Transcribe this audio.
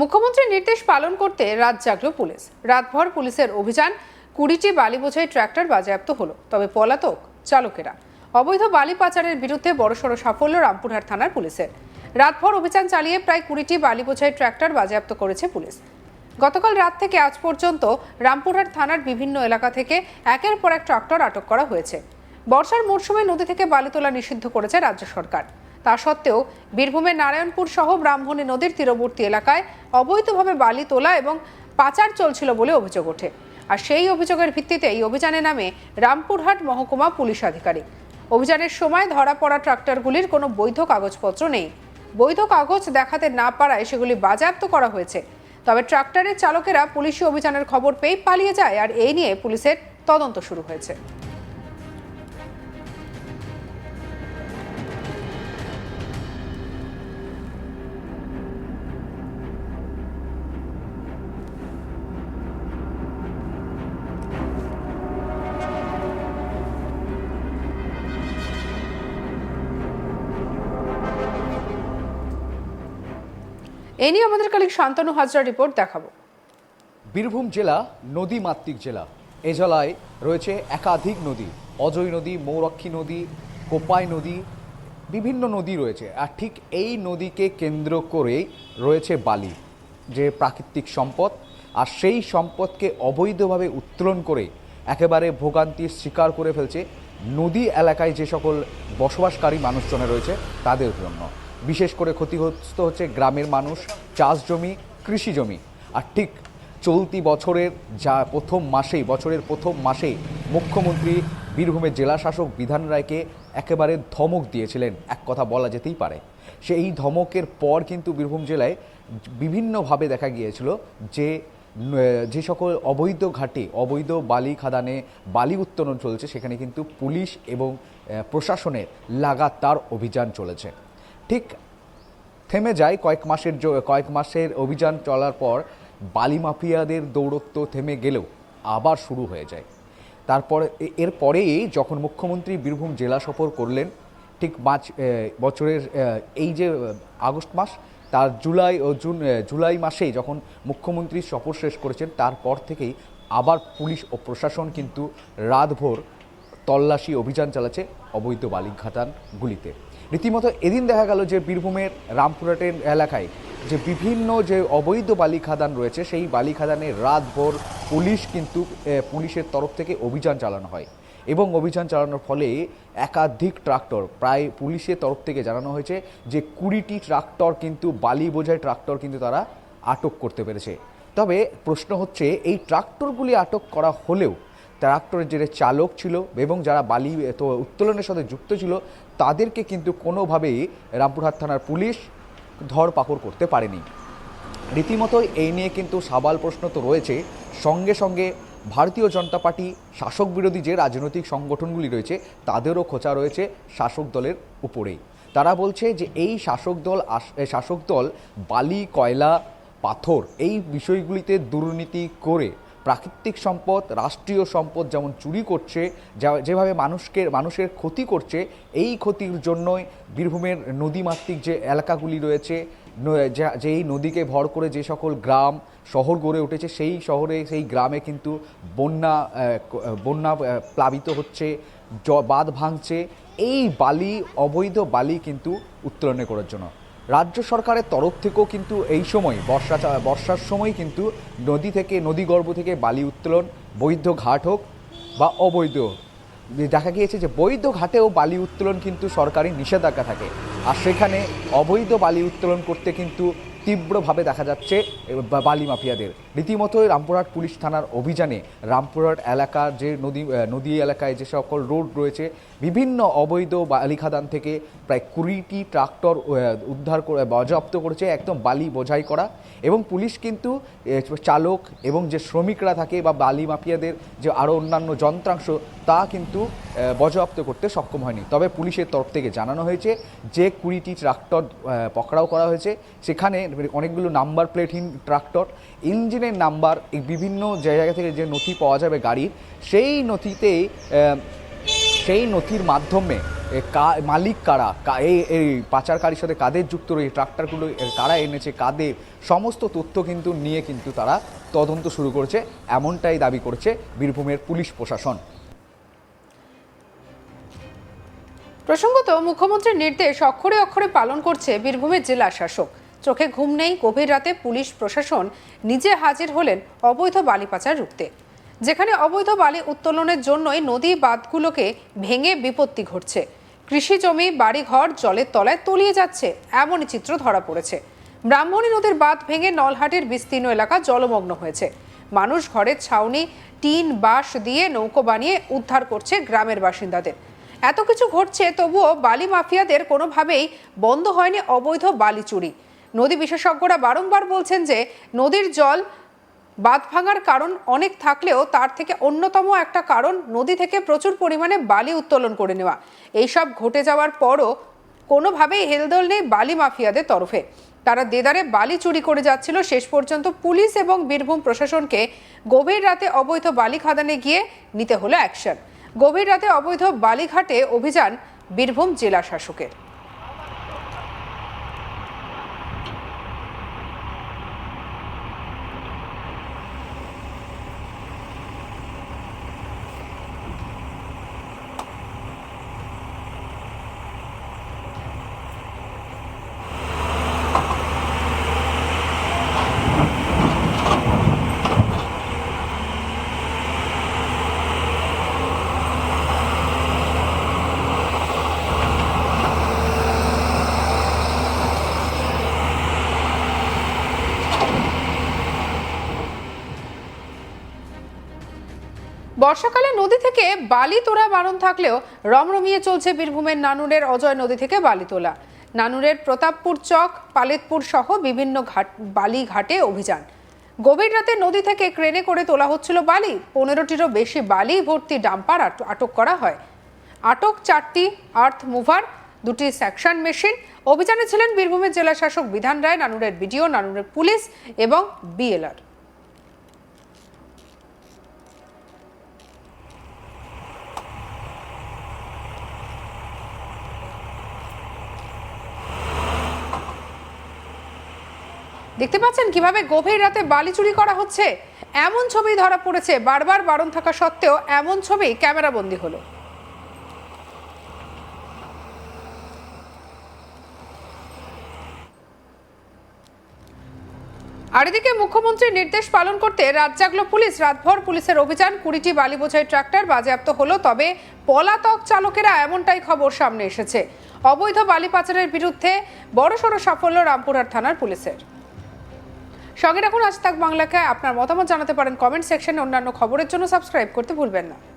মুখ্যমন্ত্রীর নির্দেশ পালন করতে রাত জাগল পুলিশ। রাতভর পুলিশের অভিযান কুড়িটি বালি বোঝাই ট্র্যাক্টর বাজেয়াপ্ত হলো। তবে পলাতক চালকেরা। অবৈধ বালি পাচারের বিরুদ্ধে বড়সড় সাফল্য রামপুরহাট থানার পুলিশের। রাতভর অভিযান চালিয়ে প্রায় কুড়িটি বালি বোঝাই ট্র্যাক্টর বাজেয়াপ্ত করেছে পুলিশ। গতকাল রাত থেকে আজ পর্যন্ত রামপুরহাট থানার বিভিন্ন এলাকা থেকে একের পর এক ট্রাক্টর আটক করা হয়েছে। বর্ষার মরশুমে নদী থেকে বালি তোলা নিষিদ্ধ করেছে রাজ্য সরকার। তা সত্ত্বেও বীরভূমের নারায়ণপুর সহ ব্রাহ্মণী নদীর তীরবর্তী এলাকায় অবৈধভাবে বালি তোলা এবং পাচার চলছিল বলে অভিযোগ ওঠে। আর সেই অভিযোগের ভিত্তিতে এই অভিযানে নামে রামপুরহাট মহকুমা পুলিশ আধিকারিক। অভিযানের সময় ধরা পড়া ট্রাক্টরগুলির কোনো বৈধ কাগজপত্র নেই। বৈধ কাগজ দেখাতে না পারায় সেগুলি বাজেয়াপ্ত করা হয়েছে। তবে ট্রাক্টরের চালকেরা পুলিশি অভিযানের খবর পেয়ে পালিয়ে যায় আর এই নিয়ে পুলিশের তদন্ত শুরু হয়েছে। এ নিয়ে আমাদের কালিক শান্তনু হাজরা রিপোর্ট দেখাবো। বীরভূম জেলা নদী মাতৃক জেলা। এ জেলায় রয়েছে একাধিক নদী, অজয় নদী, মৌরক্ষী নদী, কোপাই নদী, বিভিন্ন নদী রয়েছে। আর ঠিক এই নদীকে কেন্দ্র করেই রয়েছে বালি, যে প্রাকৃতিক সম্পদ। আর সেই সম্পদকে অবৈধভাবে উত্তোলন করে একেবারে ভোগান্তির শিকার করে ফেলছে নদী এলাকায় যে সকল বসবাসকারী মানুষজনে রয়েছে, তাদের জন্য। বিশেষ করে ক্ষতিগ্রস্ত হচ্ছে গ্রামের মানুষ, চাষ জমি, কৃষি জমি। আর ঠিক চলতি বছরের যা প্রথম মাসেই, বছরের প্রথম মাসেই মুখ্যমন্ত্রী বীরভূমের জেলা শাসক বিধান রায়কে একেবারে ধমক দিয়েছিলেন। এক কথা বলা যেতেই পারে। সেই ধমকের পর কিন্তু বীরভূম জেলায় বিভিন্নভাবে দেখা গিয়েছিল যে যে সকল অবৈধ ঘাটে, অবৈধ বালি খাদানে বালি উত্তোলন চলছে, সেখানে কিন্তু পুলিশ এবং প্রশাসনের লাগাতার অভিযান চলেছে। ঠিক থেমে যায়। কয়েক মাসের কয়েক মাসের অভিযান চলার পর বালি মাফিয়াদের দৌরত্ব থেমে গেলেও আবার শুরু হয়ে যায়। তারপরে এরপরেই যখন মুখ্যমন্ত্রী বীরভূম জেলা সফর করলেন, ঠিক মার্চ বছরের এই যে আগস্ট মাস, তার জুলাই ও জুন জুলাই মাসেই যখন মুখ্যমন্ত্রী সফর শেষ করেছেন, তারপর থেকেই আবার পুলিশ ও প্রশাসন কিন্তু রাতভর তল্লাশি অভিযান চালাচ্ছে অবৈধ বালিঘাটানগুলিতে। রীতিমতো এদিন দেখা গেল যে বীরভূমের রামপুরহাটের এলাকায় যে বিভিন্ন যে অবৈধ বালি খাদান রয়েছে, সেই বালি খাদানে রাতভর পুলিশ কিন্তু পুলিশের তরফ থেকে অভিযান চালানো হয়। এবং অভিযান চালানোর ফলে একাধিক ট্রাক্টর, প্রায় পুলিশের তরফ থেকে জানানো হয়েছে যে কুড়িটি ট্রাক্টর কিন্তু, বালি বোঝায় ট্রাক্টর কিন্তু তারা আটক করতে পেরেছে। তবে প্রশ্ন হচ্ছে, এই ট্রাক্টরগুলি আটক করা হলেও ট্রাক্টরের যে চালক ছিল এবং যারা বালি, তো উত্তোলনের সাথে যুক্ত ছিল, তাদেরকে কিন্তু কোনোভাবেই রামপুরহাট থানার পুলিশ ধরপাকড় করতে পারেনি। রীতিমতো এই নিয়ে কিন্তু সাবাল প্রশ্ন তো রয়েছে। সঙ্গে সঙ্গে ভারতীয় জনতা পার্টি শাসক বিরোধী যে রাজনৈতিক সংগঠনগুলি রয়েছে, তাদেরও খোঁচা রয়েছে শাসক দলের উপরেই। তারা বলছে যে এই শাসক দল শাসক দল বালি, কয়লা, পাথর এই বিষয়গুলিতে দুর্নীতি করে প্রাকৃতিক সম্পদ, রাষ্ট্রীয় সম্পদ যেমন চুরি করছে, যা- যেভাবে মানুষকে, মানুষের ক্ষতি করছে, এই ক্ষতির জন্যই বীরভূমের নদীমাতৃক যে এলাকাগুলি রয়েছে যা- যেই নদীকে ভর করে যে সকল গ্রাম, শহর গড়ে উঠেছে, সেই শহরে, সেই গ্রামে কিন্তু বন্যা বন্যা প্লাবিত হচ্ছে বাঁধ ভাঙছে, এই বালি, অবৈধ বালি কিন্তু উত্তোলনে করার জন্য। রাজ্য সরকারের তরফ থেকেও কিন্তু এই সময় বর্ষা বর্ষার সময় কিন্তু নদী থেকে নদীগর্ভ থেকে বালি উত্তোলন, বৈধ ঘাট হোক বা অবৈধ। দেখা গিয়েছে যে বৈধ ঘাটেও বালি উত্তোলন কিন্তু সরকারি নিষেধাজ্ঞা থাকে। আর সেখানে অবৈধ বালি উত্তোলন করতে কিন্তু তীব্রভাবে দেখা যাচ্ছে বালি মাফিয়াদের। রীতিমতোই রামপুরহাট পুলিশ থানার অভিযানে রামপুরহাট এলাকার যে নদী নদী এলাকায় যে সকল রোড রয়েছে বিভিন্ন অবৈধ বালি খাদান থেকে প্রায় কুড়িটি ট্রাক্টর উদ্ধার করে বাজেয়াপ্ত করেছে একদম বালি বোঝাই করা। এবং পুলিশ কিন্তু চালক এবং যে শ্রমিকরা থাকে বা বালি মাফিয়াদের যে আরও অন্যান্য যন্ত্রাংশ তা কিন্তু আহ, করতে সক্ষম হয়নি। তবে পুলিশের তরফ থেকে জানানো হয়েছে যে কুড়িটি ট্রাক্টর পকড়াও করা হয়েছে। সেখানে অনেকগুলো নাম্বার প্লেটহীন ট্রাক্টর, ইঞ্জিনের নাম্বার, এই বিভিন্ন জায়গা থেকে যে নথি পাওয়া যাবে গাড়ির, সেই নথিতে সেই নথির মাধ্যমে মালিক কারা এই এই পাচারকারীর সাথে কাদের যুক্ত রয়েছে ট্রাক্টরগুলো কারা এনেছে, কাদের, সমস্ত তথ্য কিন্তু নিয়ে কিন্তু তারা তদন্ত শুরু করেছে, এমনটাই দাবি করছে বীরভূমের পুলিশ প্রশাসন। প্রসঙ্গত, মুখ্যমন্ত্রীর নির্দেশ অক্ষরে অক্ষরে পালন করছে বীরভূমের জেলা শাসক চোখে ঘুম নেই, গভীর রাতে পুলিশ প্রশাসন নিজে হাজির হলেন অবৈধ বালি পাচার রুখতে। যেখানে অবৈধ বালি উত্তোলনের জন্যই নদী বাঁধগুলোকে ভেঙে বিপত্তি ঘটছে। কৃষি জমি, বাড়িঘর, জলের তলায় তলিয়ে যাচ্ছে এমনই চিত্র ধরা পড়েছে। ব্রাহ্মণী নদীর বাঁধ ভেঙে নলহাটির বিস্তীর্ণ এলাকা জলমগ্ন হয়েছে। মানুষ ঘরের ছাউনি, টিন, বাঁশ দিয়ে নৌকো বানিয়ে উদ্ধার করছে গ্রামের বাসিন্দাদের। এত কিছু ঘটছে, তবুও বালি মাফিয়াদের কোনোভাবেই বন্ধ হয়নি অবৈধ বালি চুরি। নদী বিশেষজ্ঞরা বারংবার বলছেন যে নদীর জল বাঁধ ভাঙার কারণ অনেক থাকলেও তার থেকে অন্যতম একটা কারণ নদী থেকে প্রচুর পরিমাণে বালি উত্তোলন করে নেওয়া। এইসব ঘটে যাওয়ার পরও কোনোভাবেই হেলদোল নেই বালি মাফিয়াদের তরফে। তারা দেদারে বালি চুরি করে যাচ্ছিল শেষ পর্যন্ত পুলিশ এবং বীরভূম প্রশাসনকে গভীর রাতে অবৈধ বালি খাদানে গিয়ে নিতে হলো অ্যাকশন। গভীর রাতে অবৈধ বালিঘাটে অভিযান বীরভূম জেলা শাসকের। বর্ষাকালে নদী থেকে বালি তোলা বারণ থাকলেও রমরমিয়ে চলছে বীরভূমের নানুরের অজয় নদী থেকে বালি তোলা। নানুরের প্রতাপপুর চক, পালেতপুর সহ বিভিন্ন ঘাট, বালি ঘাটে অভিযান। গভীর রাতে নদী থেকে ক্রেনে করে তোলা হচ্ছিল বালি। পনেরোটিরও বেশি বালি ভর্তি ডাম্পার আট- আটক করা হয়। আটক চারটি আর্থ মুভার, দুটি সেকশন মেশিন। অভিযানে ছিলেন বীরভূমের জেলা শাসক বিধান রায়, নানুরের বিডিও, নানুরের পুলিশ এবং বিএলআর। দেখতে পাচ্ছেন কীভাবে গভীর রাতে বালি চুরি করা হচ্ছে? এমন ছবি ধরা পড়েছে। বারবার বারণ থাকা সত্ত্বেও এমন ছবি ক্যামেরাবন্দি হলো। আর এদিকে মুখ্যমন্ত্রীর নির্দেশ পালন করতে রাত জাগলো পুলিশ। রাতভর পুলিশের অভিযান, কুড়িটি বালি বোঝাই ট্রাক্টর বাজেয়াপ্ত হলো, তবে পলাতক চালকেরা এমনটাই খবর সামনে এসেছে। অবৈধ বালি পাচারের বিরুদ্ধে বড়সড় সাফল্য রামপুরহাট থানার পুলিশের। সঙ্গে রাখুন, আজ তাক বাংলাকে। আপনার মতামত জানাতে পারেন কমেন্ট সেকশনে। অন্যান্য খবরের জন্য সাবস্ক্রাইব করতে ভুলবেন না।